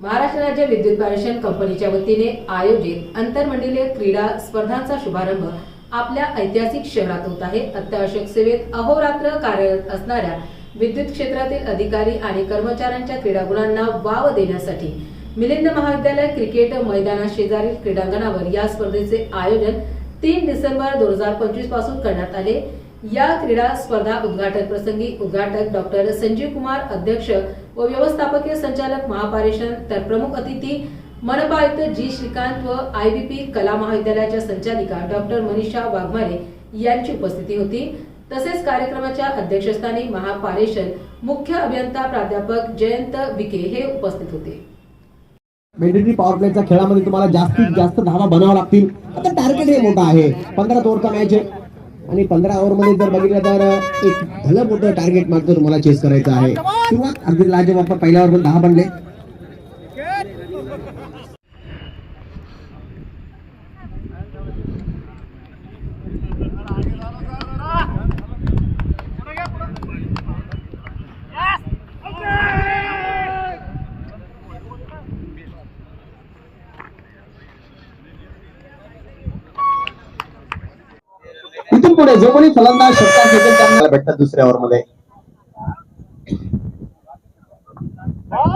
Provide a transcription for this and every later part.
महाराष्ट्र राज्य विद्युत पारेषण कंपनीच्या वतीने आयोजित आंतरमंडलीय क्रीडा स्पर्धांचा शुभारंभ आपल्या ऐतिहासिक शहरात होत आहे. अत्यावश्यक सेवेत अहोरात्र कार्यरत असणाऱ्या विद्युत क्षेत्रातील अधिकारी आणि कर्मचाऱ्यांच्या क्रीडागुणांना वाव देण्यासाठी मिलिंद महाविद्यालय क्रिकेट मैदाना शेजारील क्रीडांगणावर या स्पर्धेचे आयोजन तीन डिसेंबर दोन हजार पंचवीसपासून करण्यात आले. या क्रीडा स्पर्धा उद्घाटन प्रसंगी उद्घाटक डॉक्टर संजीव कुमार अध्यक्ष व व्यवस्थापकीय संचालक महापारेषण तर प्रमुख अतिथी मनपा आयुक्त जी श्रीकांत व आयबीपी कला महाविद्यालयाच्या संचालिका डॉक्टर मनीषा वाघमारे यांची उपस्थिती होती. तसेच कार्यक्रमाच्या अध्यक्षस्थानी महापारेषण मुख्य अभियंता प्राध्यापक जयंत विके हे उपस्थित होते. मेंडेटरी पॉवर प्लेच्या खेळामध्ये तुम्हाला जास्तीत जास्त धावा बनावा लागतील. आता टार्गेट हे मोठा आहे. पंधरा ओव्हरचा मॅच आहे. आणि पंधरा ओव्हरमध्ये जर बघितलं तर एक भलं मोठं टार्गेट मात्र तुम्हाला चेस करायचं आहे. किंवा अगदी लाजवाब पहिल्यावर पण दहा बनले. इथून पुढे जो कोणी फलंदाज षटकार भेटतात दुसऱ्या ओव्हरमध्ये अं, यावेळेस एक एक प्रचंड वेगळी टीका काय रचना करण्याचा प्रयत्न. बीट झाले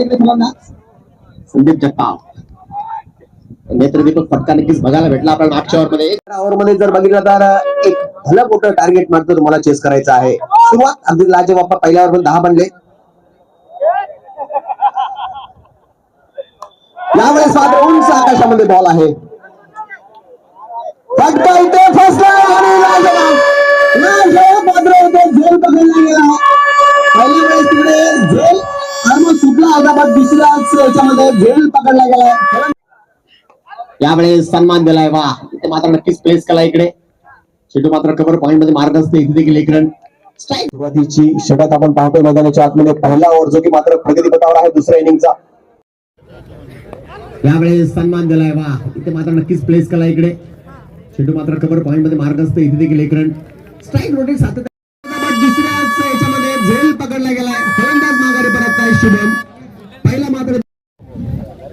इकडे फलंदाज संदीप जगताप. नेत्रदीपक फटका नक्कीच बघायला भेटला आपल्याला मागच्या ओव्हरमध्ये ओव्हरमध्ये जर बघितलं तर एक भलं मोठं टार्गेट मात्र तुम्हाला चेस करायचं आहे. सुरुवात अगदी लाजे बाप्पा पहिल्या ओव्हर दहा बनले. यावेळेस मात्र उंच आकाशामध्ये बॉल आहे. फटका इथे फसला दुसऱ्याच झेल पकडला गेला यावेळेस सन्मान दिलाय. वा इथे मात्र नक्कीच प्लेस केला इकडे. शेटू मात्र कव्हर पॉईंटमध्ये मार्ग असते इथे देखील एक रन सुरुवातीची षटक आपण पाहतोय मैदानाच्या आतमध्ये. पहिला ओव्हर जो की मात्र प्रगती प्रगतीपथावर आहे दुसऱ्या इनिंगचा यावेळेस सन्मान दिलाय. वा इथे मात्र नक्कीच प्लेस केला इकडे. चेंडू मात्र कव्हर पॉईंटमध्ये मार्ग असते इथे देखील एक रन स्ट्राईक रोटेट सातत्या दुसऱ्याच याच्यामध्ये झेल पकडला गेलाय. फलंदाज माघारी परत आहे शुभम.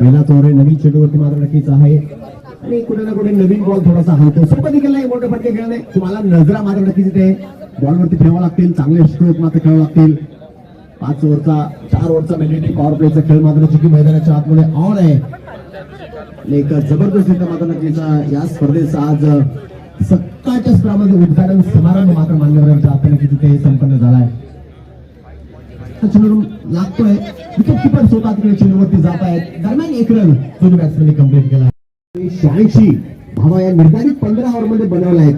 पहिला चोर आहे नवीन चेंडूवरती मात्र नक्कीच आहे. आणि कुठे ना कुठे नवीन बॉल थोडासा हलतो सोपं देखील नाही मोठे फटके खेळणे तुम्हाला नजरा मात्र नक्कीच इथे. बॉलवरती ठेवावं लागतील. चांगले स्ट्रोक मात्र खेळावं लागतील. पाच ओव्हरचा चार ओव्हरचा मिलिटरी पॉवर प्लेचा खेळ मात्र चुकी मैदानाच्या आतमध्ये ऑन आहे. एक जबरदस्त इथं मात्र नक्कीच या स्पर्धेचा आज सत्ताच्या स्तरामध्ये उद्घाटन समारंभ मात्र मान्यवरांच्या हाताने नक्कीच संपन्न झालाय. आहे चेंडू लागतोय. विकेट किपर स्वतः तिकडे चेंडूवरती जात आहेत. दरम्यान एक रन दोन्ही बॅट्समॅनने कंप्लीट केला. शहाऐंशी धावा या निर्धारित पंधरा ओव्हरमध्ये बनवल्या आहेत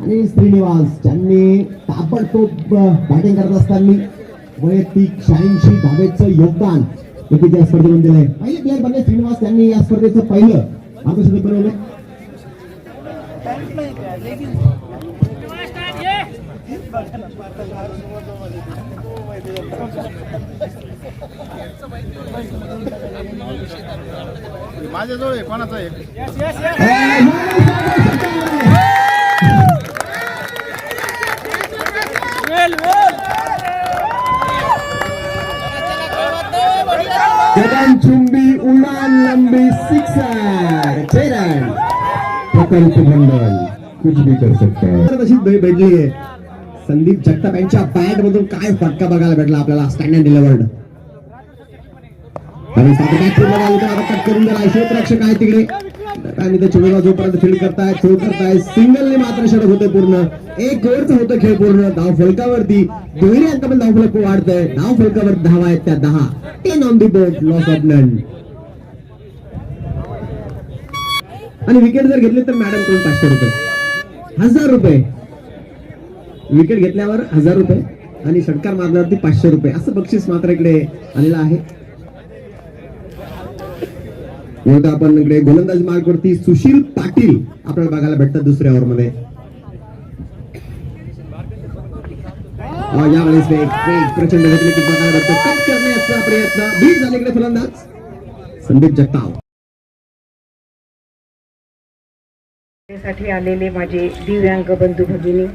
आणि श्रीनिवास ज्यांनी ताबडतोब बॅटिंग करत असताना वैयक्तिक शहाऐंशी धावेचं योगदान नक्कीच या स्पर्धेमध्ये दिलंय. पहिले प्लेअर बनले श्रीनिवास त्यांनी या स्पर्धेचं पहिलं आकर्षण बनवलं. माझ्याजवळ आहे कोणाचा आहे? गगनचुंबी उडान लंबी सिक्सर छह रन प्रकल्प मंडल कुछ भी कर सकता है तशी भेटली आहे. संदीप जगताप यांच्या बॅट मधून काय फटका बघायला भेटला आपल्याला? स्टँड अँड डिलिव्हर्ड आणि कट करून दिला क्षेत्ररक्षक आहे तिकडे. आणि ते चोवीस जोपर्यंत फील्ड करताय थ्रो करताय सिंगलने मात्र षटक होतं पूर्ण. एक ओव्हरचं होतं खेळ पूर्ण. धाव फलकावरती. दुहेरी पण धाव फलक वाढतंय. धाव फलकावर धावा आहेत त्या दहा. Ten on the board loss of none आणि विकेट जर घेतली तर मॅडम कोण पाचशे रुपये? हजार रुपये. विकेट घेतल्यावर हजार रुपये आणि षटकार मारल्यावरती पाचशे रुपये. असं बक्षीस मात्र इकडे आलेलं आहे. आपण इकडे गोलंदाज मार्गवरती सुशील पाटील आपल्याला बघायला भेटतात दुसऱ्या ओव्हरमध्ये यावेळेस प्रचंड करण्याचा प्रयत्न. बीट झाले इकडे फलंदाज. संदीप जगतावसाठी आलेले माझे दिव्यांग बंधू भगिनी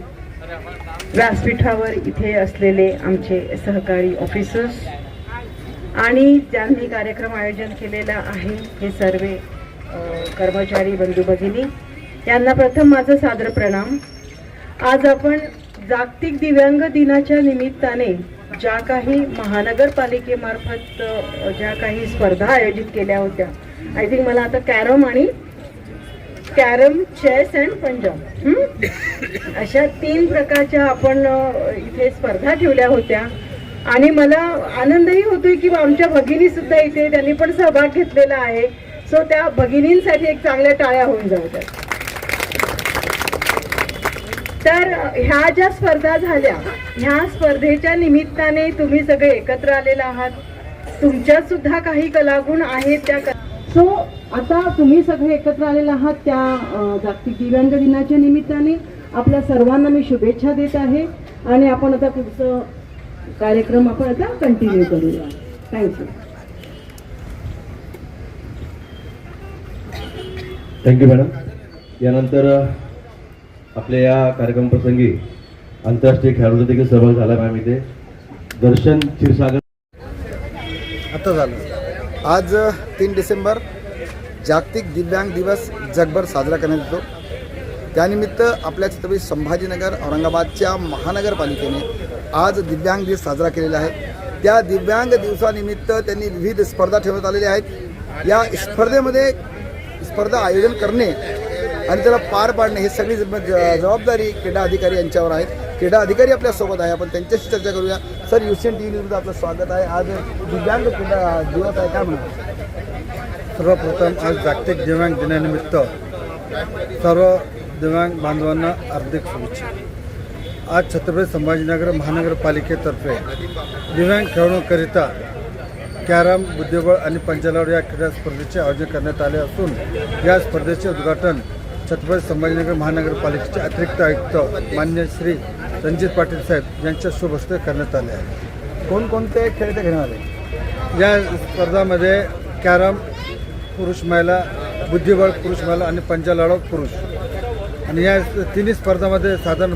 व्यासपीठावर इथे असलेले आमचे सहकारी ऑफिसर्स आणि ज्यांनी कार्यक्रम आयोजन केलेला आहे हे सर्व कर्मचारी बंधू भगिनी यांना प्रथम माझं सादर प्रणाम. आज आपण जागतिक दिव्यांग दिनाच्या निमित्ताने ज्या काही महानगरपालिकेमार्फत ज्या काही स्पर्धा आयोजित केल्या होत्या आय थिंक मला आता कॅरम आणि कॅरम चेस अँड पंजाब. अशा तीन प्रकारच्या आपण इथे स्पर्धा ठेवल्या होत्या. आणि मला आनंदही होतोय की आमच्या भगिनी सुद्धा इथे त्यांनी पण सहभाग घेतलेला आहे. सो त्या भगिनींसाठी एक चांगल्या टाळ्या होऊन जाऊ तर ह्या ज्या स्पर्धा झाल्या ह्या स्पर्धेच्या निमित्ताने तुम्ही सगळे एकत्र आलेला आहात. तुमच्यात सुद्धा काही कलागुण आहेत त्या सो आता तुम्ही सगळे एकत्र आलेला आहात त्या जागतिक दिव्यांग दिनाच्या निमित्ताने. आपल्या सर्वांना मी शुभेच्छा देत आहे आणि आपण आता पुढचं कार्यक्रम आपण आता कंटिन्यू करूया. थँक्यू थँक्यू मॅडम यानंतर आपल्या या कार्यक्रमप्रसंगी आंतरराष्ट्रीय खेळाडूचा देखील सहभाग झाला मॅम इथे. दर्शन क्षीरसागर आता झालं. आज तीन डिसेंबर जागतिक दिव्यांग दिवस जगभर साजरा करण्यात येतो. त्यानिमित्त आपल्या छत्रपती संभाजीनगर औरंगाबादच्या महानगरपालिकेने आज दिव्यांग दिवस साजरा केलेला आहे. त्या दिव्यांग दिवसानिमित्त त्यांनी विविध स्पर्धा ठेवण्यात आलेल्या आहेत. या स्पर्धेमध्ये स्पर्धा आयोजन करणे आणि त्याला पार पाडणे हे सगळी ज- जबाबदारी क्रीडा अधिकारी यांच्यावर आहेत. क्रीडा अधिकारी आपल्यासोबत आहे. आपण त्यांच्याशी चर्चा करूया. सर युशियन टी व्हीमध्ये आपलं स्वागत आहे. आज दिव्यांग क्रीडा दिवस आहे काय म्हणा सर्वप्रथम आज जागतिक दिव्यांग दिनानिमित्त सर्व दिव्यांग बांधवांना हार्दिक शुभेच्छा. आज छत्रपती संभाजीनगर महानगरपालिकेतर्फे दिव्यांग खेळाडूंकरिता कॅरम बुद्धिबळ आणि पंचलाड या क्रीडा स्पर्धेचे आयोजन करण्यात आले असून या स्पर्धेचे उद्घाटन छत्रपती संभाजीनगर महानगरपालिकेचे अतिरिक्त आयुक्त मान्य श्री रणजित पाटील साहेब यांच्या शुभ हस्ते करण्यात आले आहे. कोणकोणते खेळ ते घेणार आहे या स्पर्धामध्ये कॅरम पुरुष महिला बुद्धिबळ पुरुष महिला आणि पंचलाडव पुरुष. आणि या तिन्ही स्पर्धामध्ये साधारण